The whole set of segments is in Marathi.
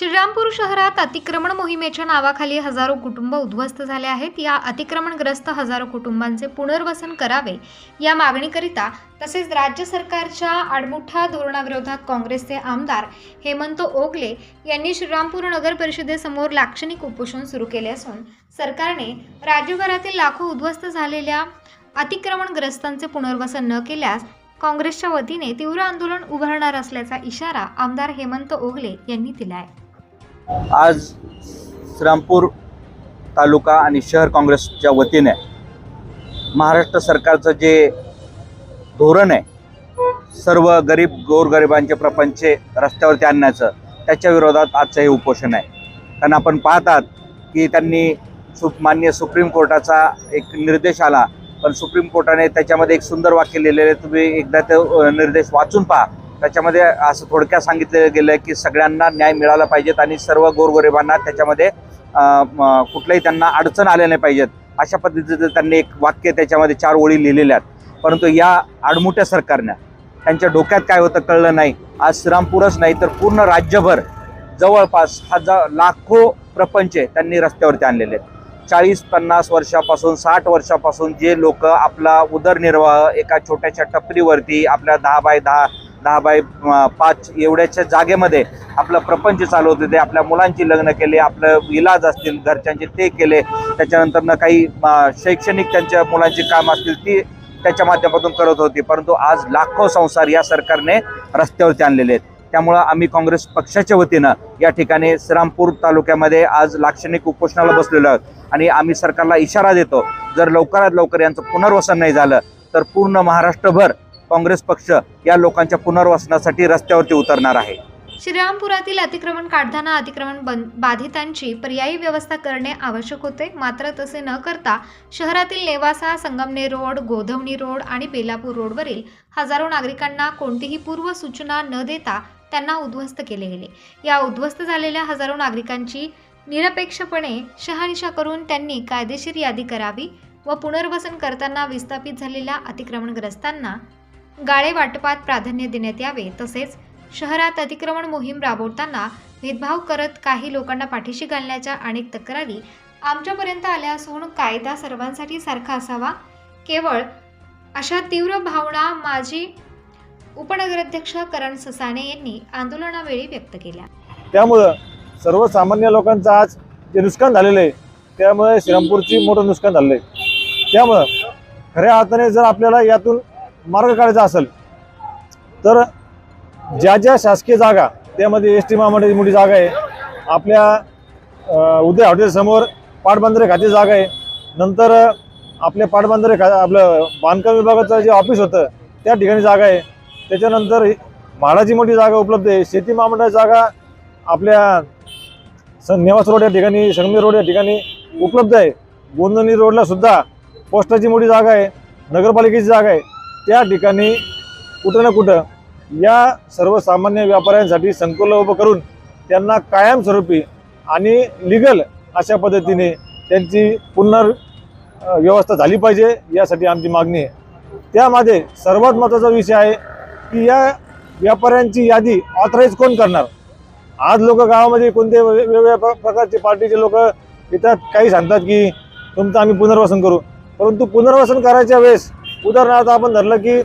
श्रीरामपूर शहरात अतिक्रमण मोहिमेच्या नावाखाली हजारो कुटुंब उद्ध्वस्त झाले आहेत. या अतिक्रमणग्रस्त हजारो कुटुंबांचे पुनर्वसन करावे या मागणीकरिता तसेच राज्य सरकारच्या आडमुठा धोरणाविरोधात काँग्रेसचे आमदार हेमंत ओगले यांनी श्रीरामपूर नगर परिषदेसमोर लाक्षणिक उपोषण सुरू केले असून सरकारने राज्यभरातील लाखो उद्ध्वस्त झालेल्या अतिक्रमणग्रस्तांचे पुनर्वसन न केल्यास काँग्रेसच्या वतीने तीव्र आंदोलन उभारणार असल्याचा इशारा आमदार हेमंत ओगले यांनी दिला आहे आज श्रीरामपूर तालुका आणि शहर काँग्रेसच्या वतीने महाराष्ट्र सरकारचं जे धोरण आहे सर्व गरीब गोरगरिबांचे प्रपंचे रस्त्यावरती आणण्याचं त्याच्या विरोधात आजचं हे उपोषण आहे. कारण आपण पाहतात की त्यांनी सु मान्य सुप्रीम कोर्टाचा एक निर्देश आला पण सुप्रीम कोर्टाने त्याच्यामध्ये एक सुंदर वाक्य लिहिलेलं आहे तुम्ही एकदा ते निर्देश वाचून पहा. त्याच्यामध्ये असं थोडक्यात सांगितलं गेलं की सगळ्यांना न्याय मिळाला पाहिजेत आणि सर्व गोरगरिबांना त्याच्यामध्ये अ, कुठल्याही त्यांना अडचण आल्या नाही पाहिजेत. अशा पद्धतीचं त्यांनी एक वाक्य त्याच्यामध्ये चार ओळी लिहिलेल्या आहेत. परंतु या आडमुठ्या सरकारनं त्यांच्या डोक्यात काय होतं कळलं नाही. आज श्रीरामपूरच नाही तर पूर्ण राज्यभर जवळपास हजार लाखो प्रपंच त्यांनी रस्त्यावरती आणलेले आहेत. चाळीस पन्नास वर्षापासून साठ वर्षापासून जे लोक आपला उदरनिर्वाह एका छोट्याशा टपरीवरती आपल्या दहा बाय दहा दहा बाय पाच एवढ्याच्या जागेमध्ये आपलं प्रपंच चालू होते. ते आपल्या मुलांची लग्न केले आपलं इलाज असतील घरच्यांचे ते केले. त्याच्यानंतरनं काही शैक्षणिक त्यांच्या मुलांची काम असतील ती त्याच्या माध्यमातून करत होती. परंतु आज लाखो संसार या सरकारने रस्त्यावरती आणलेले आहेत. त्यामुळं आम्ही काँग्रेस पक्षाच्या वतीनं या ठिकाणी श्रीरामपूर तालुक्यामध्ये आज लाक्षणिक उपोषणाला बसलेलो आहोत. आणि आम्ही सरकारला इशारा देतो जर लवकरात लवकर यांचं पुनर्वसन नाही झालं तर पूर्ण महाराष्ट्रभर काँग्रेस पक्ष या लोकांच्या पुनर्वसनासाठी रस्त्यावरती उतरणार आहे. श्रीरामपुरातील अतिक्रमण काढताना अतिक्रमण बाधितांची पर्यायी व्यवस्था करणे आवश्यक होते. मात्र तसे न करता शहरातील नेवासा संगमनेर रोड गोधवणी रोड आणि बेलापूर रोडवरील हजारो नागरिकांना कोणतीही पूर्व सूचना न देता त्यांना उद्ध्वस्त केले गेले. या उद्ध्वस्त झालेल्या हजारो नागरिकांची निरपेक्षपणे शहानिशा करून त्यांनी कायदेशीर यादी करावी व पुनर्वसन करताना विस्थापित झालेल्या अतिक्रमणग्रस्तांना गाळे वाटपात प्राधान्य देण्यात यावे तसेच शहरात अतिक्रमण मोहीम राबवताना भेदभाव करत काही लोकांना पाठीशी घालण्याच्या अनेक तक्रारी आमच्यापर्यंत आल्या असून कायदा सर्वांसाठी सारखा असावा. केवळ अशा तीव्र भावना माजी उपनगराध्यक्ष करण ससाणे यांनी आंदोलनावेळी व्यक्त केल्या. त्यामुळं सर्वसामान्य लोकांचं आज जे नुकसान झालेलं आहे त्यामुळे श्रीरामपूरची मोठं नुकसान झालेलं आहे. त्यामुळं खऱ्या अर्थाने जर आपल्याला यातून मार्ग काढायचा असेल तर ज्या ज्या शासकीय जागा त्यामध्ये एस टी महामंडळाची मोठी जागा आहे. आपल्या उद्या उदय हॉटेलसमोर पाटबंधारे खाती जागा आहे. नंतर आपल्या पाटबंधारे खा आपलं बांधकाम विभागाचं जे ऑफिस होतं त्या ठिकाणी जागा आहे. त्याच्यानंतर म्हाडाची मोठी जागा उपलब्ध आहे. शेती महामंडळाची जागा आपल्या स नेवास रोड या ठिकाणी संगमेर रोड या ठिकाणी उपलब्ध आहे. गोंदणी रोडला सुद्धा पोस्टाची मोठी जागा आहे. नगरपालिकेची जागा आहे. त्या ठिकाणी कुठं ना कुठं या सर्वसामान्य व्यापाऱ्यांसाठी संकुल उभं करून त्यांना कायमस्वरूपी आणि लिगल अशा पद्धतीने त्यांची पुनर् व्यवस्था झाली पाहिजे यासाठी आमची मागणी आहे. त्यामध्ये सर्वात महत्त्वाचा विषय आहे की या व्यापाऱ्यांची यादी ऑथराईज कोण करणार? आज लोक गावामध्ये कोणते वेगवेगळ्या प्रकारचे पार्टीचे लोक येतात काही सांगतात की तुमचं आम्ही पुनर्वसन करू. परंतु पुनर्वसन करायच्या वेळेस उदाहरणार्थ आपण धरलं की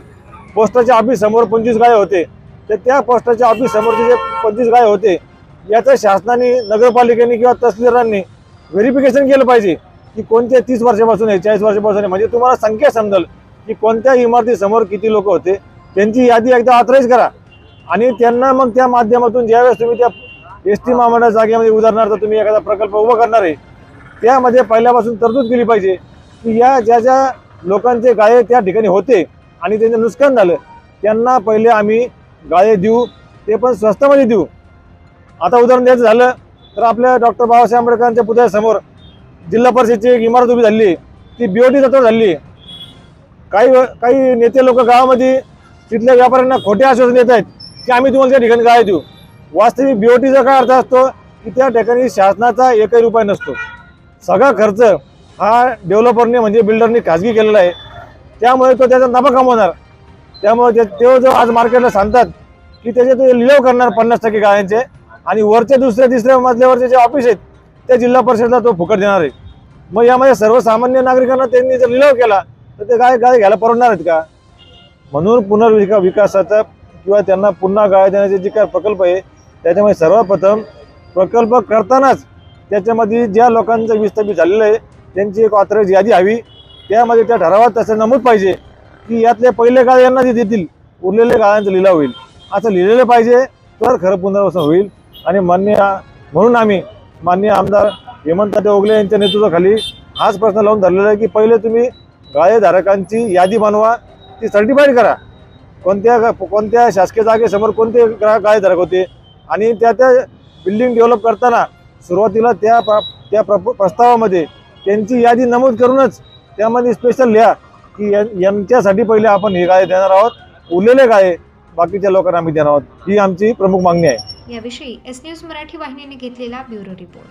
पोस्टाच्या ऑफिस समोर पंचवीस गाय होते तर त्या पोस्टाच्या ऑफिस समोरचे जे पंचवीस गाय होते याचं शासनाने नगरपालिकेने किंवा तहसीलदारांनी व्हेरिफिकेशन केलं पाहिजे की कोणत्या तीस वर्षापासून आहे चाळीस वर्षापासून आहे. म्हणजे तुम्हाला संख्या समजेल की कोणत्या इमारतीसमोर किती लोक होते त्यांची यादी एकदा ऑथराईज करा. आणि त्यांना मग त्या माध्यमातून ज्यावेळेस तुम्ही त्या एस टी महामंडळ जागेमध्ये उदाहरणार्थ तुम्ही एखादा प्रकल्प उभा करणार आहे त्यामध्ये पहिल्यापासून तरतूद केली पाहिजे की या ज्या ज्या लोकांचे गाळे त्या ठिकाणी होते आणि त्यांचं नुकसान झालं. त्यांना पहिले आम्ही गाळे देऊ ते पण स्वस्तामध्ये देऊ. आता उदाहरण द्यायचं झालं तर आपल्या डॉक्टर बाबासाहेब आंबेडकरांच्या पुतळ्यासमोर जिल्हा परिषदेची एक इमारत उभी झाली. आहे ती बीओटी जवळ झाली. आहे काही काही नेते लोक गावामध्ये तिथल्या व्यापाऱ्यांना खोटे आश्वासन देत आहेत की आम्ही तुम्हाला त्या ठिकाणी गाळे देऊ. वास्तविक बीओटीचा काय अर्थ असतो की त्या ठिकाणी शासनाचा एकही उपाय नसतो. सगळा खर्च हा डेव्हलपरने म्हणजे बिल्डरने खाजगी केलेला आहे. त्यामुळे तो त्याचा नफा कमवणार. त्यामुळे ते तो जो आज मार्केटला सांगतात की त्याचे ते लिलाव करणार पन्नास टक्के गाळ्यांचे आणि वरच्या दुसऱ्या तिसऱ्या मजल्यावरचे जे ऑफिस आहेत त्या जिल्हा परिषदला तो फुकट देणार आहे. मग यामध्ये सर्वसामान्य नागरिकांना त्यांनी जर लिलाव केला तर ते गाय गाय घ्यायला परवडणार आहेत का? म्हणून पुनर्विका विकासाचा किंवा त्यांना पुन्हा गाय देण्याचे जे काय प्रकल्प आहे त्याच्यामध्ये सर्वप्रथम प्रकल्प करतानाच त्याच्यामध्ये ज्या लोकांचं विस्थापित झालेलं आहे त्यांची एक ऑथराईज यादी हवी. त्यामध्ये त्या ठरावात तसं नमूद पाहिजे की यातले पहिले गाळे यांना जे देतील उरलेले गाळ्यांचा लिलाव होईल. असं लिहिलेलं पाहिजे तर खरं पुनर्वसन होईल. आणि मान्य म्हणून आम्ही मान्य आमदार हेमंत ओगले यांच्या नेतृत्वाखाली हाच प्रश्न लावून धरलेला आहे की पहिले तुम्ही गाळेधारकांची यादी बनवा ती सर्टिफाईड करा. कोणत्या कोणत्या शासकीय जागेसमोर कोणते ग्राहक गाळेधारक होते आणि त्या त्या बिल्डिंग डेव्हलप करताना सुरुवातीला त्या प्र- त्या प्र- प्रस्तावामध्ये त्यांची यादी नमूद करूनच त्यामध्ये स्पेशल लिहा की यांच्यासाठी पहिले आपण हे गाय देणार आहोत उरलेले गाय बाकीच्या लोकांना आम्ही देणार आहोत. ही आमची प्रमुख मागणी आहे. याविषयी एस न्यूज मराठी वाहिनीने घेतलेला ब्युरो रिपोर्ट.